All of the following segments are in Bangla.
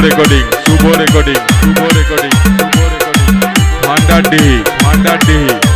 রেকর্ডিং শুভ রেকর্ডিং শুভ রেকর্ডিং শুভ রেকর্ডিং ভান্ডারডিহি ভান্ডারডিহি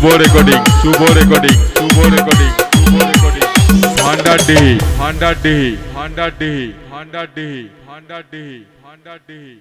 শুভ রেকর্ডিং শুভ রেকর্ডিং শুভ রেকর্ডিং শুভ রেকর্ডিং ভান্ডারডিহি হান্ডা ডি হান্ডা টি হান্ডা ভান্ডারডিহি